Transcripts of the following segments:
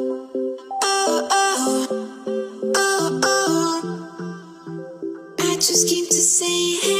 Oh, oh, oh, just came to say hello.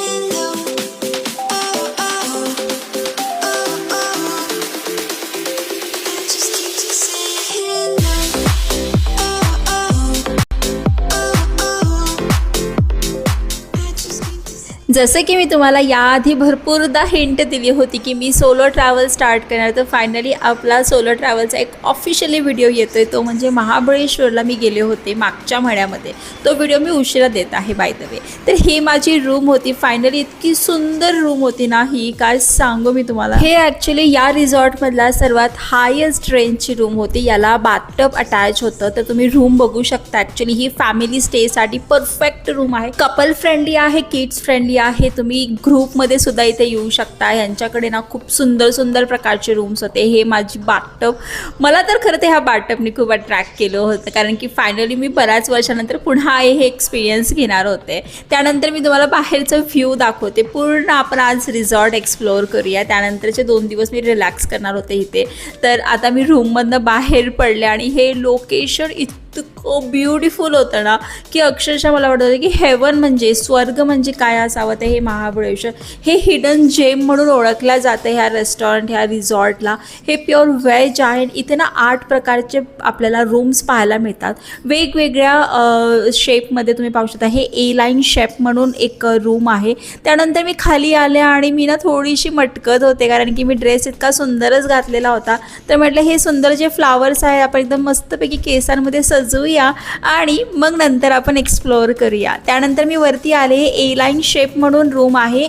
जसं की मी तुम्हाला याआधी भरपूरदा हिंट दिली होती की मी सोलो ट्रॅव्हल स्टार्ट करणार तर फायनली आपला सोलो ट्रॅव्हलचा एक ऑफिशियली व्हिडिओ येतो आहे तो म्हणजे महाबळेश्वरला मी गेले होते मागच्या महिन्यामध्ये तो व्हिडिओ मी उशिरा देत आहे बाय द वे तर ही माझी रूम होती. फायनली इतकी सुंदर रूम होती ना ही. काय सांगू मी तुम्हाला? हे ॲक्च्युली या रिझॉर्टमधला सर्वात हायेस्ट रेंजची रूम होती. याला बाथटब अटॅच होतं. तर तुम्ही रूम बघू शकता. ॲक्च्युली ही फॅमिली स्टेसाठी परफेक्ट रूम आहे. कपल फ्रेंडली आहे किड्स फ्रेंडली आहे. तुम्ही ग्रुपमध्ये सुद्धा इथे येऊ शकता. यांच्याकडे ना खूप सुंदर सुंदर प्रकारचे रूम्स होते. हे माझी बाटप. मला तर खरं ते ह्या बाथटबनी खूप अट्रॅक्ट केलं होतं. कारण की फायनली मी बऱ्याच वर्षानंतर पुन्हा हे एक्सपिरियन्स घेणार होते. त्यानंतर मी तुम्हाला बाहेरचं व्ह्यू दाखवते. पूर्ण आपण आज रिझॉर्ट एक्सप्लोअर करूया. त्यानंतरचे दोन दिवस मी रिलॅक्स करणार होते इथे. तर आता मी रूममधनं बाहेर पडले आणि हे लोकेशन इतकं ब्युटिफुल होतं ना की अक्षरशः मला वाटत होतं की हेवन म्हणजे स्वर्ग म्हणजे काय असावं ते हे महाबळेश्वर? हे हिडन जेम म्हणून ओळखलं जातं ह्या रेस्टॉरंट ह्या रिसॉर्टला हे प्युअर व्हेज आहे इथे ना आठ प्रकारचे आपल्याला रूम्स पाहायला मिळतात. वेगवेगळ्या शेपमध्ये तुम्ही पाहू शकता. हे ए लाईन शेप म्हणून एक रूम आहे. त्यानंतर मी खाली आले आणि मी ना थोडीशी मटकत होते कारण की मी ड्रेस इतका सुंदरच घातलेला होता. तर म्हटलं हे सुंदर जे फ्लावर्स आहे आपण एकदम मस्तपैकी केसांमध्ये सज सजवूया आणि मग नंतर आपण एक्सप्लोअर करूया. त्यानंतर मी वरती आले ए लाईन शेप म्हणून रूम आहे.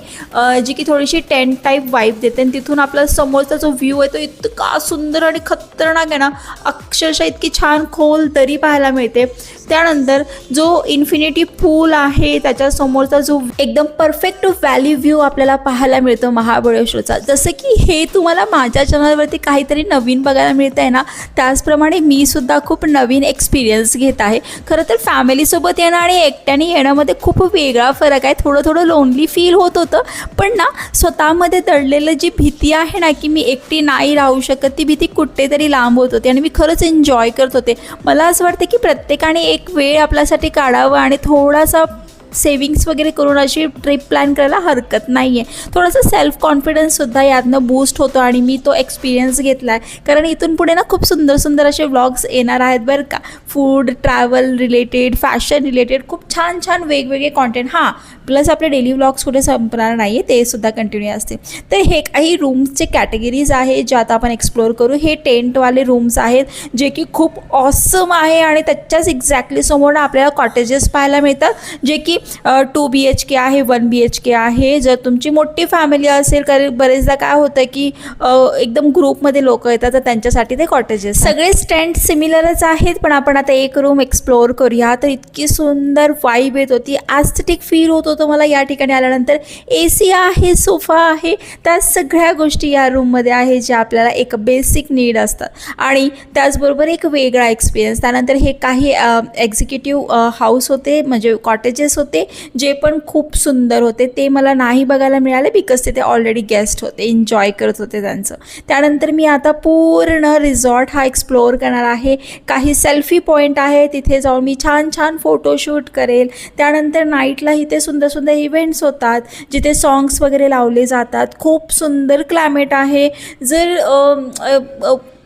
जी की थोडीशी टेंट टाईप वाईप देते. आणि तिथून आपला समोरचा जो व्ह्यू आहे तो इतका सुंदर आणि खतरनाक आहे ना अक्षरशः इतकी छान खोल दरी पाहायला मिळते. त्यानंतर जो इन्फिनिटी पूल आहे त्याच्यासमोरचा जो एकदम परफेक्ट व्हॅली व्ह्यू आपल्याला पाहायला मिळतो महाबळेश्वरचा. जसं की हे तुम्हाला माझ्या चॅनलवरती काहीतरी नवीन बघायला मिळतं आहे ना त्याचप्रमाणे मी सुद्धा खूप नवीन एक्सपिरियन्स घेत आहे. खरं तर फॅमिलीसोबत येणं आणि एकट्याने येण्यामध्ये खूप वेगळा फरक आहे. थोडं थोडं लोनली फील होत होतं. पण ना स्वतःमध्ये दडलेलं जी भीती आहे ना की मी एकटी नाही राहू शकत ती भीती कुठेतरी लांब होत होती आणि मी खरंच एन्जॉय करत होते. मला असं वाटतं की प्रत्येकाने एक वेळ आपल्यासाठी काढावा आणि थोडासा सेविंग्स वगैरे करून अशी ट्रिप प्लॅन करायला हरकत नाही आहे थोडासा सेल्फ कॉन्फिडन्ससुद्धा यातनं बूस्ट होतो आणि मी तो एक्सपिरियन्स घेतला आहे कारण इथून पुढे ना खूप सुंदर सुंदर असे व्लॉग्स येणार आहेत बरं का. Food travel related fashion related खूप छान छान वेगवेगळे कॉन्टेंट हां प्लस आपले डेली व्लॉग्स कुठे संपणार नाही आहे ते सुद्धा कंटिन्यू असते तर हे काही रूम्सचे कॅटेगरीज आहे जे आता आपण एक्सप्लोअर करू. हे टेंटवाले रूम्स आहेत जे की खूप ऑसम आहे आणि त्याच्याच एक्झॅक्टली समोर ना आपल्याला कॉटेजेस पाहायला मिळतात. जे की टू बी एच के आहे वन बी एच के आहे. जर तुमची मोठी फॅमिली असेल कारण बरेचदा काय होतं की एकदम ग्रुपमध्ये लोक येतात तर त्यांच्यासाठी ते कॉटेजेस सगळे स्टँड सिमिलरच आहेत पण आपण आता एक रूम एक्सप्लोअर करूया. तर इतकी सुंदर वाईब येत होती. ॲस्थेटिक फील होत होतं मला या ठिकाणी आल्यानंतर. ए सी आहे सोफा आहे. त्या सगळ्या गोष्टी या रूममध्ये आहे ज्या आपल्याला एक बेसिक नीड असतात. आणि त्याचबरोबर एक वेगळा एक्सपिरियन्स त्यानंतर हे काही एक्झिक्युटिव्ह हाऊस होते म्हणजे कॉटेजेस होते. जे पण खूप सुंदर होते ते मला नाही बघायला मिळाले बिकॉज तिथे ऑलरेडी गेस्ट होते एन्जॉय करत होते त्यांचं. त्यानंतर मी आता पूर्ण रिझॉर्ट हा एक्सप्लोअर करणार आहे. काही सेल्फी पॉईंट आहे तिथे जाऊन मी छान छान फोटोशूट करेल. त्यानंतर नाईटला इथे सुंदर सुंदर इव्हेंट्स होतात जिथे सॉंग्स वगैरे लावले जातात. खूप सुंदर क्लायमेट आहे. जर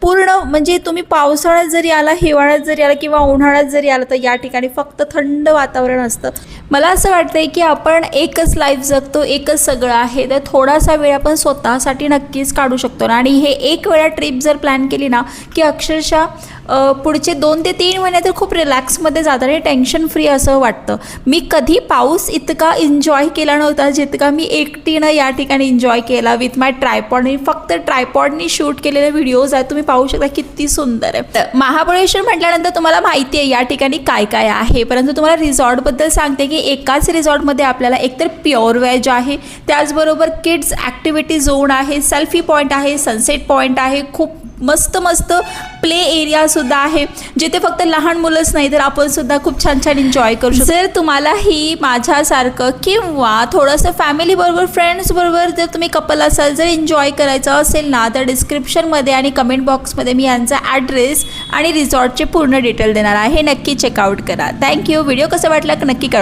पूर्ण म्हणजे तुम्ही पावसाळ्यात जरी आला हिवाळ्यात जरी आला किंवा उन्हाळ्यात जरी आला तर या ठिकाणी फक्त थंड वातावरण असतं. मला असं वाटतंय की आपण एकच लाईफ जगतो एकच सगळं आहे. तर थोडासा वेळ आपण स्वतःसाठी नक्कीच काढू शकतो ना. आणि हे एक वेळा ट्रिप जर प्लॅन केली ना की अक्षरशः पुढचे दोन ते तीन महिने तर खूप रिलॅक्समध्ये जातात आणि टेन्शन फ्री असं वाटतं. मी कधी पाऊस इतका एन्जॉय केला नव्हता जितका मी एकटीनं या ठिकाणी एन्जॉय केला विथ माय ट्रायपॉडनी फक्त ट्रायपॉडनी शूट केलेले व्हिडिओज आहेत. तुम्ही पाहू शकता किती सुंदर आहे. तर महाबळेश्वर म्हटल्यानंतर तुम्हाला माहिती आहे या ठिकाणी काय काय आहे. परंतु तुम्हाला रिझॉर्टबद्दल सांगते की एकाच रिझॉर्टमध्ये आपल्याला एकतर प्युअर व्हेज आहे. त्याचबरोबर किड्स ॲक्टिव्हिटी झोन आहे. सेल्फी पॉईंट आहे सनसेट पॉईंट आहे. खूप मस्त मस्त प्ले एरियासुद्धा आहे. जिथे फक्त लहान मुलंच नाही तर आपण सुद्धा खूप छान छान एन्जॉय करू शकतो. जर तुम्हालाही माझ्यासारखं किंवा थोडंसं फॅमिलीबरोबर फ्रेंड्सबरोबर जर तुम्ही कपल असाल जर एन्जॉय करायचं असेल ना तर डिस्क्रिप्शनमध्ये आणि कमेंट बॉक्समध्ये मी यांचा ॲड्रेस आणि रिसॉर्टचे पूर्ण डिटेल देणार आहे. नक्की चेकआउट करा. थँक्यू व्हिडिओ कसा वाटला नक्की करा